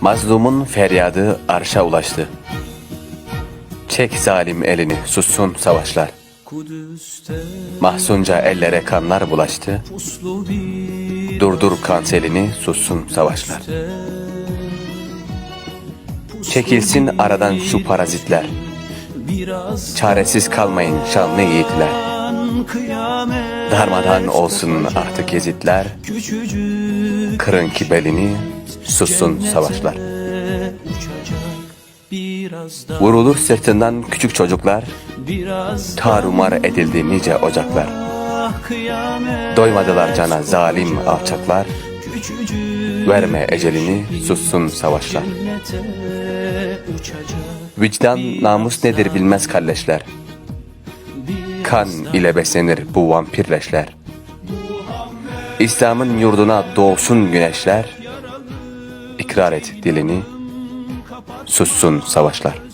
Mazlumun feryadı arşa ulaştı. Çek zalim elini, sussun savaşlar. Mahzunca ellere kanlar bulaştı. Durdur kanselini, sussun savaşlar. Çekilsin aradan şu parazitler. Çaresiz kalmayın şanlı yiğitler. Darmadan olsun artık ezitler. Kırın ki belini, sussun savaşlar. Vurulur sırtından küçük çocuklar. Tarumar edildi nice ocaklar. kıyamet Doymadılar cana zalim alçaklar. Verme ecelini, sussun savaşlar. Vicdan, namus nedir bilmez kalleşler. Kan ile beslenir bu vampirleşler. İslam'ın yurduna doğsun güneşler. İkrar et dilini, sussun savaşlar.